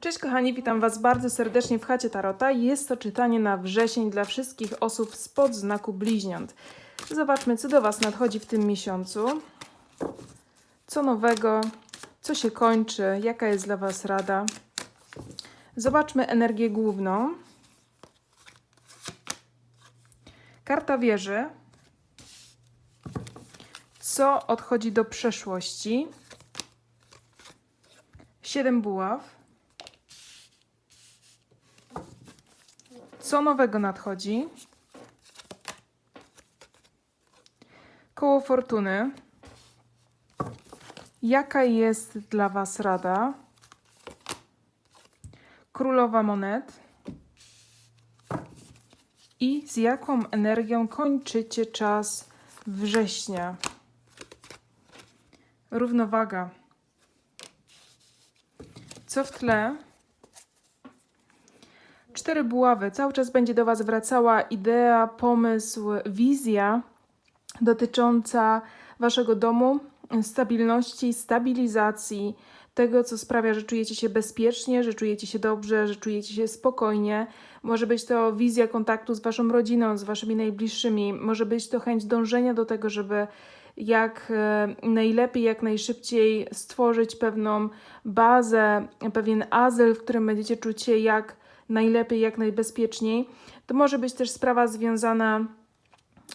Cześć kochani, witam Was bardzo serdecznie w chacie Tarota. Jest to czytanie na wrzesień dla wszystkich osób spod znaku bliźniąt. Zobaczmy, co do Was nadchodzi w tym miesiącu. Co nowego, co się kończy, jaka jest dla Was rada. Zobaczmy energię główną. Karta wieży. Co odchodzi do przeszłości? Siedem buław. Co nowego nadchodzi? Koło fortuny. Jaka jest dla Was rada? Królowa monet. I z jaką energią kończycie czas września? Równowaga. Co w tle? Cztery buławy. Cały czas będzie do Was wracała idea, pomysł, wizja dotycząca Waszego domu, stabilności, stabilizacji, tego, co sprawia, że czujecie się bezpiecznie, że czujecie się dobrze, że czujecie się spokojnie. Może być to wizja kontaktu z Waszą rodziną, z Waszymi najbliższymi, może być to chęć dążenia do tego, żeby jak e, najlepiej, jak najszybciej stworzyć pewną bazę, pewien azyl, w którym będziecie czuć się jak najlepiej, jak najbezpieczniej. To może być też sprawa związana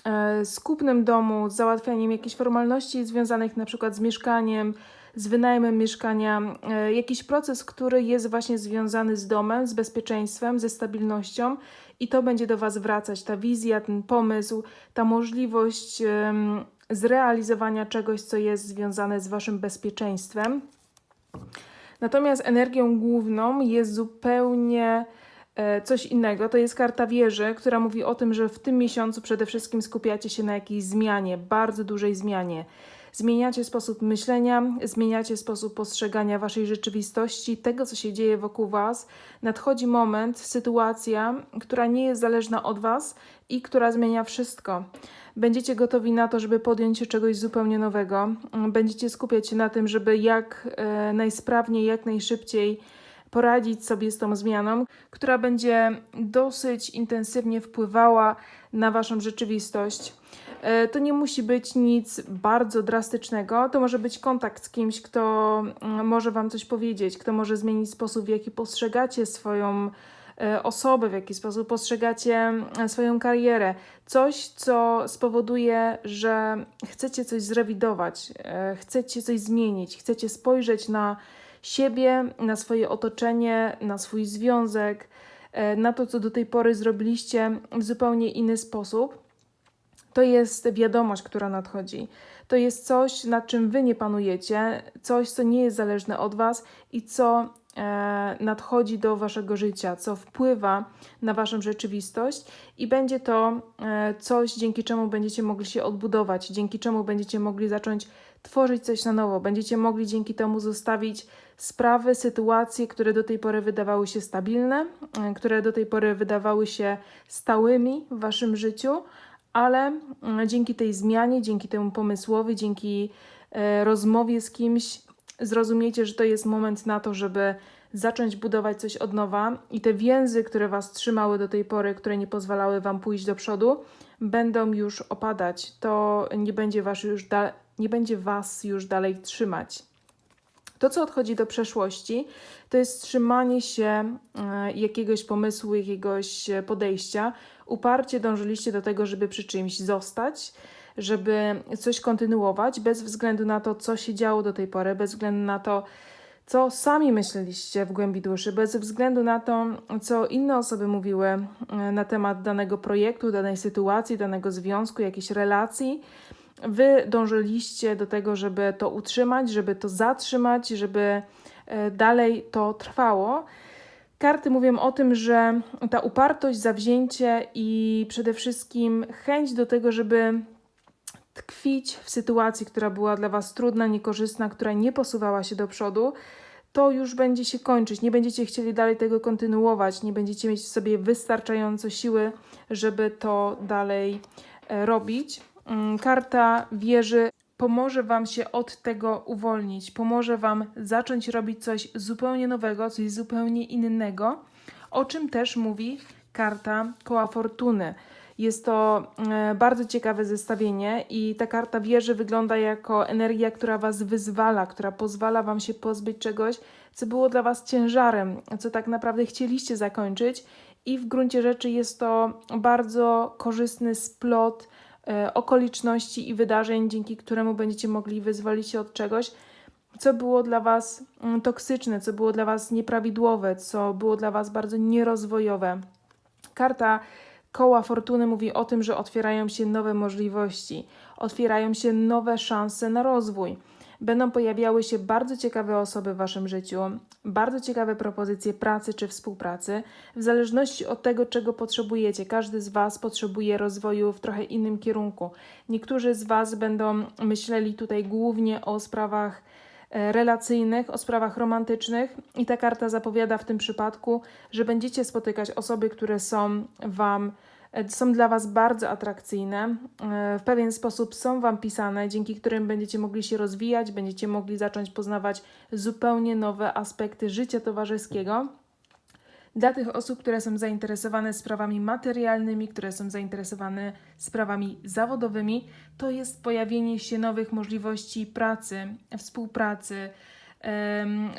e, z kupnem domu, z załatwianiem jakichś formalności związanych na przykład z mieszkaniem, z wynajmem mieszkania, e, jakiś proces, który jest właśnie związany z domem, z bezpieczeństwem, ze stabilnością i to będzie do Was wracać. Ta wizja, ten pomysł, ta możliwość zrealizowania czegoś, co jest związane z Waszym bezpieczeństwem. Natomiast energią główną jest zupełnie coś innego. To jest karta wieży, która mówi o tym, że w tym miesiącu przede wszystkim skupiacie się na jakiejś zmianie, bardzo dużej zmianie. Zmieniacie sposób myślenia, zmieniacie sposób postrzegania waszej rzeczywistości, tego, co się dzieje wokół was. Nadchodzi moment, sytuacja, która nie jest zależna od was i która zmienia wszystko. Będziecie gotowi na to, żeby podjąć się czegoś zupełnie nowego. Będziecie skupiać się na tym, żeby jak e, najsprawniej, jak najszybciej poradzić sobie z tą zmianą, która będzie dosyć intensywnie wpływała na Waszą rzeczywistość. E, To nie musi być nic bardzo drastycznego, to może być kontakt z kimś, kto mm, może Wam coś powiedzieć, kto może zmienić sposób, w jaki postrzegacie swoją e, osobę, w jaki sposób postrzegacie e, swoją karierę. Coś, co spowoduje, że chcecie coś zrewidować, e, chcecie coś zmienić, chcecie spojrzeć na siebie, na swoje otoczenie, na swój związek, e, na to, co do tej pory zrobiliście w zupełnie inny sposób. To jest wiadomość, która nadchodzi. To jest coś, nad czym wy nie panujecie, coś, co nie jest zależne od was i co e, nadchodzi do waszego życia, co wpływa na waszą rzeczywistość i będzie to e, coś, dzięki czemu będziecie mogli się odbudować, dzięki czemu będziecie mogli zacząć tworzyć coś na nowo, będziecie mogli dzięki temu zostawić sprawy, sytuacje, które do tej pory wydawały się stabilne, e, które do tej pory wydawały się stałymi w waszym życiu, ale mm, dzięki tej zmianie, dzięki temu pomysłowi, dzięki e, rozmowie z kimś, zrozumiecie, że to jest moment na to, żeby zacząć budować coś od nowa i te więzy, które Was trzymały do tej pory, które nie pozwalały Wam pójść do przodu, będą już opadać. To nie będzie, was już da- nie będzie Was już dalej trzymać. To, co odchodzi do przeszłości, to jest trzymanie się e, jakiegoś pomysłu, jakiegoś e, podejścia. Uparcie dążyliście do tego, żeby przy czymś zostać, żeby coś kontynuować, bez względu na to, co się działo do tej pory, bez względu na to, co sami myśleliście w głębi duszy, bez względu na to, co inne osoby mówiły e, na temat danego projektu, danej sytuacji, danego związku, jakiejś relacji. Wy dążyliście do tego, żeby to utrzymać, żeby to zatrzymać, żeby e, dalej to trwało. Karty mówią o tym, że ta upartość, zawzięcie i przede wszystkim chęć do tego, żeby tkwić w sytuacji, która była dla Was trudna, niekorzystna, która nie posuwała się do przodu, to już będzie się kończyć. Nie będziecie chcieli dalej tego kontynuować, nie będziecie mieć w sobie wystarczająco siły, żeby to dalej e, robić. Mm, Karta wieży pomoże Wam się od tego uwolnić, pomoże Wam zacząć robić coś zupełnie nowego, coś zupełnie innego, o czym też mówi karta koła fortuny. Jest to e, bardzo ciekawe zestawienie i ta karta wieży wygląda jako energia, która Was wyzwala, która pozwala Wam się pozbyć czegoś, co było dla Was ciężarem, co tak naprawdę chcieliście zakończyć i w gruncie rzeczy jest to bardzo korzystny splot okoliczności i wydarzeń, dzięki któremu będziecie mogli wyzwolić się od czegoś, co było dla Was mm, toksyczne, co było dla Was nieprawidłowe, co było dla Was bardzo nierozwojowe. Karta koła fortuny mówi o tym, że otwierają się nowe możliwości, otwierają się nowe szanse na rozwój. Będą pojawiały się bardzo ciekawe osoby w Waszym życiu, bardzo ciekawe propozycje pracy czy współpracy, w zależności od tego, czego potrzebujecie. Każdy z Was potrzebuje rozwoju w trochę innym kierunku. Niektórzy z Was będą myśleli tutaj głównie o sprawach e, relacyjnych, o sprawach romantycznych, i ta karta zapowiada w tym przypadku, że będziecie spotykać osoby, które są Wam są dla Was bardzo atrakcyjne, e, w pewien sposób są Wam pisane, dzięki którym będziecie mogli się rozwijać, będziecie mogli zacząć poznawać zupełnie nowe aspekty życia towarzyskiego. Dla tych osób, które są zainteresowane sprawami materialnymi, które są zainteresowane sprawami zawodowymi, to jest pojawienie się nowych możliwości pracy, współpracy,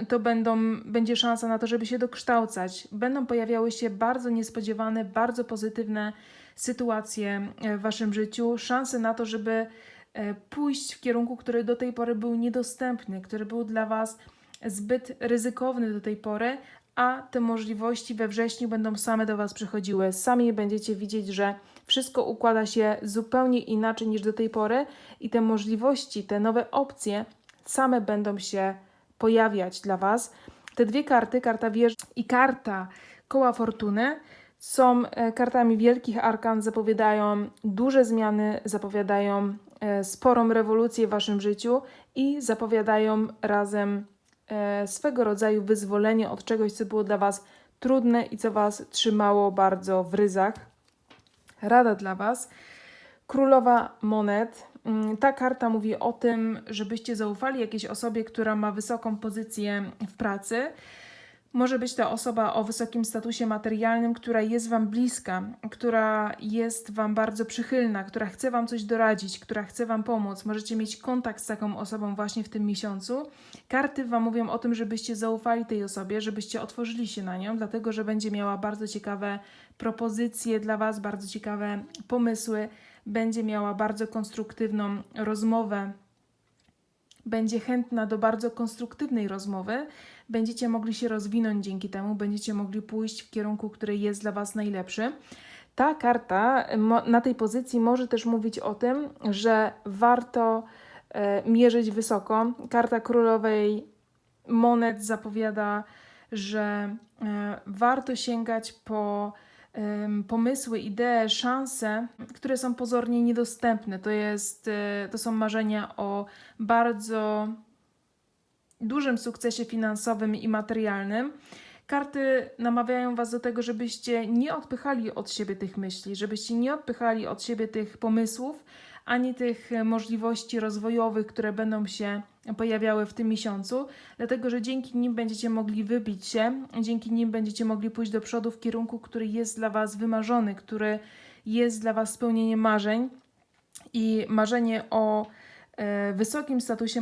to będą, będzie szansa na to, żeby się dokształcać. Będą pojawiały się bardzo niespodziewane, bardzo pozytywne sytuacje e, w Waszym życiu, szanse na to, żeby e, pójść w kierunku, który do tej pory był niedostępny, który był dla Was zbyt ryzykowny do tej pory, a te możliwości we wrześniu będą same do Was przychodziły. Sami będziecie widzieć, że wszystko układa się zupełnie inaczej niż do tej pory i te możliwości, te nowe opcje same będą się pojawiać dla Was. Te dwie karty, karta wieży i karta koła fortuny, są e, kartami wielkich arkan, zapowiadają duże zmiany, zapowiadają e, sporą rewolucję w Waszym życiu i zapowiadają razem e, swego rodzaju wyzwolenie od czegoś, co było dla Was trudne i co Was trzymało bardzo w ryzach. Rada dla Was. Królowa monet. Mm, Ta karta mówi o tym, żebyście zaufali jakiejś osobie, która ma wysoką pozycję w pracy. Może być to osoba o wysokim statusie materialnym, która jest Wam bliska, która jest Wam bardzo przychylna, która chce Wam coś doradzić, która chce Wam pomóc. Możecie mieć kontakt z taką osobą właśnie w tym miesiącu. Karty Wam mówią o tym, żebyście zaufali tej osobie, żebyście otworzyli się na nią, dlatego że będzie miała bardzo ciekawe propozycje dla Was, bardzo ciekawe pomysły, będzie miała bardzo konstruktywną rozmowę będzie chętna do bardzo konstruktywnej rozmowy, będziecie mogli się rozwinąć dzięki temu, będziecie mogli pójść w kierunku, który jest dla Was najlepszy. Ta karta na tej pozycji może też mówić o tym, że warto e, mierzyć wysoko. Karta królowej monet zapowiada, że e, warto sięgać po pomysły, idee, szanse, które są pozornie niedostępne. To, jest, e, to są marzenia o bardzo dużym sukcesie finansowym i materialnym. Karty namawiają Was do tego, żebyście nie odpychali od siebie tych myśli, żebyście nie odpychali od siebie tych pomysłów, ani tych e, możliwości rozwojowych, które będą się pojawiały w tym miesiącu, dlatego że dzięki nim będziecie mogli wybić się, dzięki nim będziecie mogli pójść do przodu w kierunku, który jest dla Was wymarzony, który jest dla Was spełnieniem marzeń i marzenie o e, wysokim statusie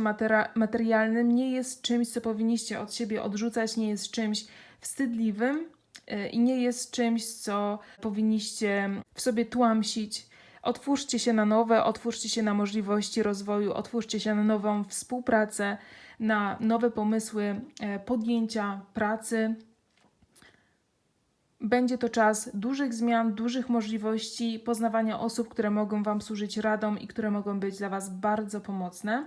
materialnym nie jest czymś, co powinniście od siebie odrzucać, nie jest czymś wstydliwym e, i nie jest czymś, co powinniście w sobie tłamsić. Otwórzcie się na nowe, otwórzcie się na możliwości rozwoju, otwórzcie się na nową współpracę, na nowe pomysły e, podjęcia pracy. Będzie to czas dużych zmian, dużych możliwości, poznawania osób, które mogą Wam służyć radą i które mogą być dla Was bardzo pomocne.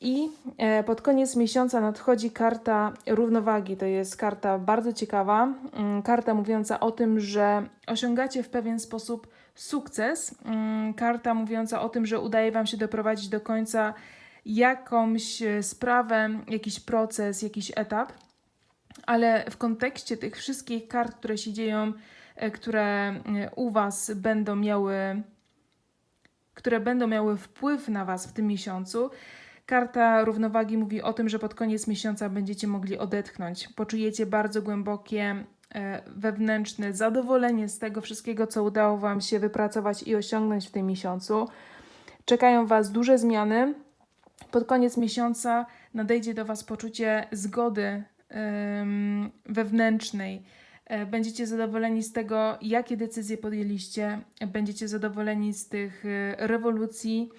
I e, pod koniec miesiąca nadchodzi karta równowagi. To jest karta bardzo ciekawa. mm, Karta mówiąca o tym, że osiągacie w pewien sposób sukces. mm, Karta mówiąca o tym, że udaje Wam się doprowadzić do końca jakąś e, sprawę, jakiś proces, jakiś etap. Ale w kontekście tych wszystkich kart, które się dzieją, e, które u Was będą miały które będą miały wpływ na Was w tym miesiącu. Karta równowagi mówi o tym, że pod koniec miesiąca będziecie mogli odetchnąć. Poczujecie bardzo głębokie e, wewnętrzne zadowolenie z tego wszystkiego, co udało Wam się wypracować i osiągnąć w tym miesiącu. Czekają Was duże zmiany. Pod koniec miesiąca nadejdzie do Was poczucie zgody wewnętrznej. E, Będziecie zadowoleni z tego, jakie decyzje podjęliście. Będziecie zadowoleni z tych e, rewolucji,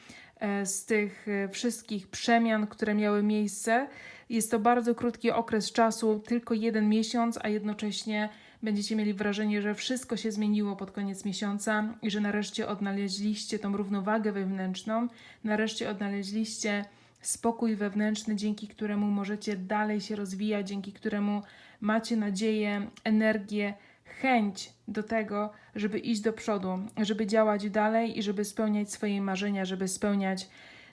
z tych e, wszystkich przemian, które miały miejsce. Jest to bardzo krótki okres czasu, tylko jeden miesiąc, a jednocześnie będziecie mieli wrażenie, że wszystko się zmieniło pod koniec miesiąca i że nareszcie odnaleźliście tą równowagę wewnętrzną, nareszcie odnaleźliście spokój wewnętrzny, dzięki któremu możecie dalej się rozwijać, dzięki któremu macie nadzieję, energię, chęć do tego, żeby iść do przodu, żeby działać dalej i żeby spełniać swoje marzenia, żeby spełniać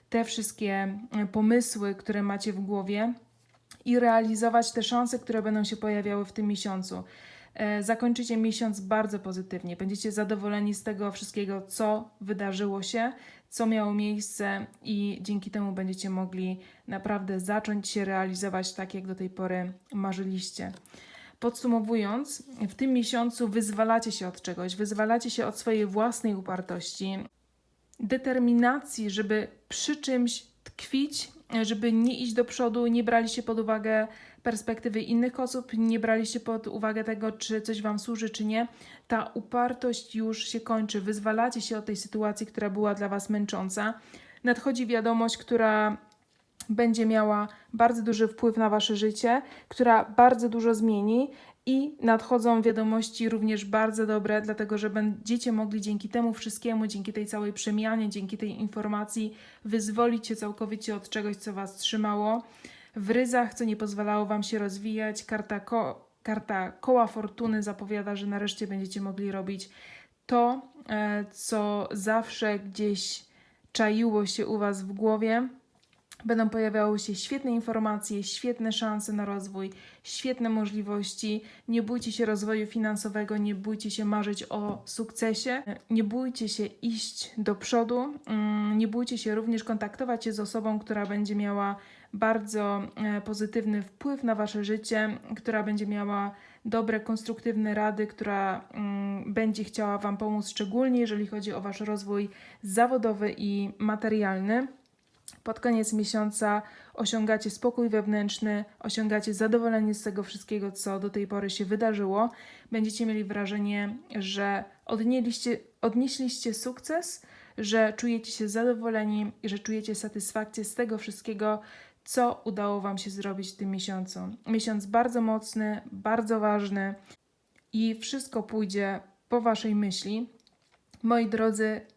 te wszystkie e, pomysły, które macie w głowie i realizować te szanse, które będą się pojawiały w tym miesiącu. E, Zakończycie miesiąc bardzo pozytywnie. Będziecie zadowoleni z tego wszystkiego, co wydarzyło się, co miało miejsce, i dzięki temu będziecie mogli naprawdę zacząć się realizować tak, jak do tej pory marzyliście. Podsumowując, w tym miesiącu wyzwalacie się od czegoś, wyzwalacie się od swojej własnej upartości, determinacji, żeby przy czymś tkwić, żeby nie iść do przodu, nie braliście pod uwagę perspektywy innych osób, nie braliście pod uwagę tego, czy coś Wam służy, czy nie. Ta upartość już się kończy. Wyzwalacie się od tej sytuacji, która była dla Was męcząca. Nadchodzi wiadomość, która będzie miała bardzo duży wpływ na Wasze życie, która bardzo dużo zmieni i nadchodzą wiadomości również bardzo dobre, dlatego że będziecie mogli dzięki temu wszystkiemu, dzięki tej całej przemianie, dzięki tej informacji wyzwolić się całkowicie od czegoś, co Was trzymało w ryzach, co nie pozwalało Wam się rozwijać. Karta, ko- karta koła fortuny zapowiada, że nareszcie będziecie mogli robić to, e, co zawsze gdzieś czaiło się u Was w głowie. Będą pojawiały się świetne informacje, świetne szanse na rozwój, świetne możliwości. Nie bójcie się rozwoju finansowego, nie bójcie się marzyć o sukcesie, nie bójcie się iść do przodu, mm, nie bójcie się również kontaktować się z osobą, która będzie miała bardzo e, pozytywny wpływ na Wasze życie, która będzie miała dobre, konstruktywne rady, która mm, będzie chciała Wam pomóc, szczególnie jeżeli chodzi o Wasz rozwój zawodowy i materialny. Pod koniec miesiąca osiągacie spokój wewnętrzny, osiągacie zadowolenie z tego wszystkiego, co do tej pory się wydarzyło. Będziecie mieli wrażenie, że odnieśliście, odnieśliście sukces, że czujecie się zadowoleni, że czujecie satysfakcję z tego wszystkiego, co udało Wam się zrobić w tym miesiącu. Miesiąc bardzo mocny, bardzo ważny i wszystko pójdzie po Waszej myśli. Moi drodzy,